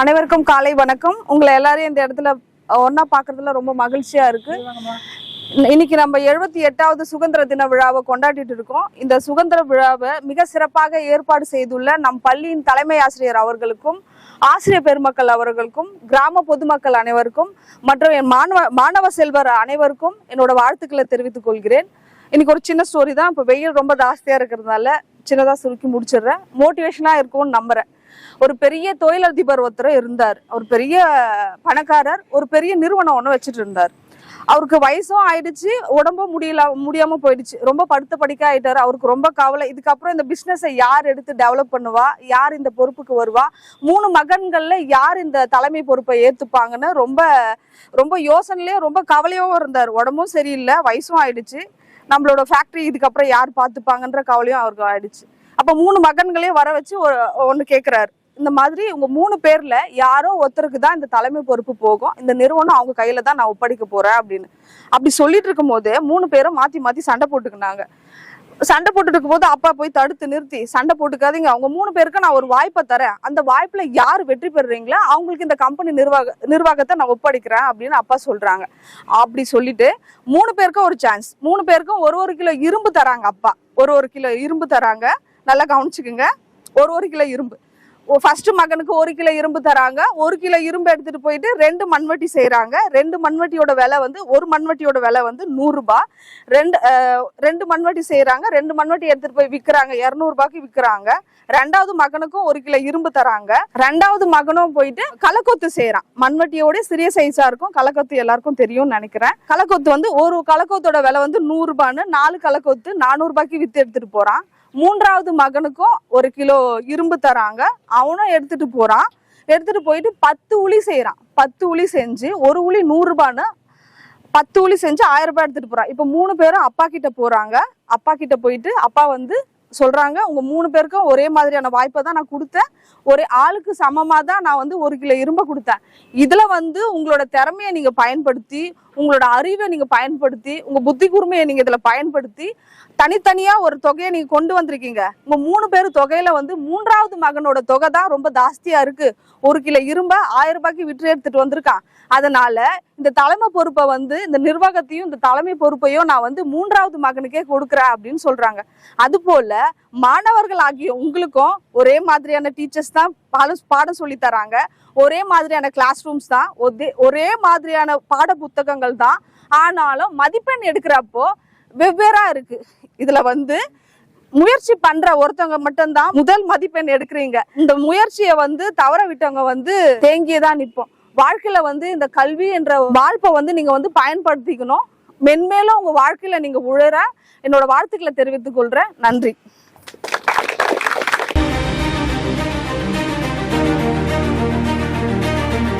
அனைவருக்கும் காலை வணக்கம். உங்களை எல்லாரையும் இந்த இடத்துல ஒன்னா பார்க்கறதுல ரொம்ப மகிழ்ச்சியா இருக்கு. இன்னைக்கு நம்ம எழுபத்தி எட்டாவது சுதந்திர தின விழாவை கொண்டாடிட்டு இருக்கோம். இந்த சுதந்திர விழாவை மிக சிறப்பாக ஏற்பாடு செய்துள்ள நம் பள்ளியின் தலைமை ஆசிரியர் அவர்களுக்கும் ஆசிரியர் பெருமக்கள் அவர்களுக்கும் கிராம பொதுமக்கள் அனைவருக்கும் மற்றும் என் மாணவ மாணவ செல்வர் அனைவருக்கும் என்னோட வாழ்த்துக்களை தெரிவித்துக் கொள்கிறேன். இன்னைக்கு ஒரு சின்ன ஸ்டோரி தான். இப்போ வெயில் ரொம்ப ஜாஸ்தியா இருக்கிறதுனால சின்னதா சுருக்கி முடிச்சிடுறேன். மோட்டிவேஷனா இருக்கும்னு நம்புறேன். ஒரு பெரிய தொழிலதிபர் ஒருத்தர் இருந்தார். ஒரு பெரிய பணக்காரர் ஒரு பெரிய நிறுவனம் ஒன்று வச்சுட்டு இருந்தார். அவருக்கு வயசும் ஆயிடுச்சு உடம்பும் முடியல முடியாம போயிடுச்சு. ரொம்ப படுத்த படிக்க ஆயிட்டாரு. அவருக்கு ரொம்ப கவலை. இதுக்கப்புறம் இந்த பிசினஸை யார் எடுத்து டெவலப் பண்ணுவா? யார் இந்த பொறுப்புக்கு வருவா? மூணு மகன்கள்ல யார் இந்த தலைமை பொறுப்பை ஏத்துப்பாங்கன்னு ரொம்ப ரொம்ப யோசனையிலே ரொம்ப கவலையாவும் இருந்தார். உடம்பும் சரியில்லை வயசும் ஆயிடுச்சு. நம்மளோட ஃபேக்டரி இதுக்கப்புறம் யார் பார்த்துப்பாங்கன்ற கவலையும் அவருக்கு ஆயிடுச்சு. அப்ப மூணு மகன்களையும் வர வச்சு ஒன்று கேட்குறாரு இந்த மாதிரி உங்க மூணு பேர்ல யாரோ ஒருத்தருக்கு தான் இந்த தலைமை பொறுப்பு போகும். இந்த நிறுவனம் அவங்க கையில தான் நான் ஒப்படைக்க போறேன் அப்படின்னு. அப்படி சொல்லிட்டு இருக்கும் போது மூணு பேரும் மாத்தி மாத்தி சண்டை போட்டுக்கினாங்க. சண்டை போட்டுட்டு இருக்கும்போது அப்பா போய் தடுத்து நிறுத்தி சண்டை போட்டுக்காதீங்க. அவங்க மூணு பேருக்கு நான் ஒரு வாய்ப்பை தரேன். அந்த வாய்ப்புல யார் வெற்றி பெறுறீங்களோ அவங்களுக்கு இந்த கம்பெனி நிர்வாக நிர்வாகத்தை நான் ஒப்படைக்கிறேன் அப்படின்னு அப்பா சொல்றாங்க. அப்படி சொல்லிட்டு மூணு பேருக்கும் ஒரு சான்ஸ் மூணு பேருக்கும் ஒரு ஒரு கிலோ இரும்பு தராங்க அப்பா. ஒரு ஒரு கிலோ இரும்பு தராங்க. நல்லா கவனிச்சுக்குங்க. ஒரு ஒரு கிலோ இரும்பு. ஃபர்ஸ்ட் மகனுக்கு ஒரு கிலோ இரும்பு தராங்க. ஒரு கிலோ இரும்பு எடுத்துட்டு போயிட்டு ரெண்டு மண்வெட்டி செய்கிறாங்க ரெண்டு மண்வெட்டியோட விலை வந்து ஒரு மண்வெட்டியோட விலை வந்து நூறுரூபா ரெண்டு ரெண்டு மண்வெட்டி செய்கிறாங்க ரெண்டு மண்வெட்டி எடுத்துட்டு போய் விற்கிறாங்க இரநூறுபாய்க்கு விற்கிறாங்க ரெண்டாவது மகனுக்கும் ஒரு கிலோ இரும்பு தராங்க. ரெண்டாவது மகனும் போயிட்டு கலக்கொத்து செய்கிறான் மண்வெட்டியோட சிறிய சைஸாக இருக்கும். கலக்கொத்து எல்லாருக்கும் தெரியும்னு நினைக்கிறேன். கலக்கொத்து வந்து ஒரு கலக்கொத்தோட விலை வந்து நூறுரூபான்னு நாலு கலக்கொத்து நானூறுபாய்க்கு விற்று எடுத்துகிட்டு எடுத்துட்டு மூன்றாவது மகனுக்கும் ஒரு கிலோ இரும்பு தராங்க. அவனும் எடுத்துட்டு போறான். எடுத்துட்டு போயிட்டு பத்து உளி செய்யறான் பத்து உளி செஞ்சு ஒரு உளி நூறுரூபான்னு பத்து உளி செஞ்சு ஆயிரம் ரூபாய் எடுத்துட்டு போறான். இப்ப மூணு பேரும் அப்பா கிட்ட போறாங்க. அப்பா கிட்ட போயிட்டு அப்பா வந்து சொல்றாங்க உங்க மூணு பேருக்கும் ஒரே மாதிரியான வாய்ப்பை தான் நான் கொடுத்தேன். ஒரே ஆளுக்கு சமமா தான் நான் வந்து ஒரு கிலோ இரும்பை கொடுத்தேன். இதுல வந்து உங்களோட திறமையை நீங்க பயன்படுத்தி உங்களோட அறிவை நீங்க பயன்படுத்தி உங்க புத்தி கூர்மையை நீங்க இதுல பயன்படுத்தி தனித்தனியா ஒரு தொகையை நீங்க கொண்டு வந்திருக்கீங்க. உங்க மூணு பேர் தொகையில வந்து மூன்றாவது மகனோட தொகை தான் ரொம்ப ஜாஸ்தியா இருக்கு. ஒரு கிலோ இரும்ப ஆயிரம் ரூபாய்க்கு விற்று எடுத்துட்டு வந்திருக்கான். அதனால இந்த தலைமை பொறுப்பை வந்து இந்த நிர்வாகத்தையும் இந்த தலைமை பொறுப்பையும் நான் வந்து மூன்றாவது மகனுக்கே கொடுக்குறேன் அப்படின்னு சொல்றாங்க. அது போல மாணவர்கள் ஆகிய உங்களுக்கும் ஒரே மாதிரியான டீச்சர்ஸ் தான் பாடம் பாடம் சொல்லி தராங்க. ஒரே மாதிரியான கிளாஸ் ரூம்ஸ் தான். ஒரே- ஒரே மாதிரியான பாட புத்தகங்கள் தான். ஆனாலும் மதிப்பெண் எடுக்கிறப்போ வெவ்வேறா இருக்கு. இதுல வந்து முயற்சி பண்ற ஒருத்தவங்க மட்டும்தான் முதல் மதிப்பெண் எடுக்கிறீங்க. இந்த முயற்சியை வந்து தவற விட்டவங்க வந்து தேங்கியே தான் நிற்போம். வாழ்க்கையில வந்து இந்த கல்வி என்ற வாழ்ப்பை வந்து நீங்க வந்து பயன்படுத்திக்கணும். மென்மேலும் உங்க வாழ்க்கையில நீங்க உழற என்னோட வாழ்த்துக்களை தெரிவித்துக் கொள்றேன். நன்றி.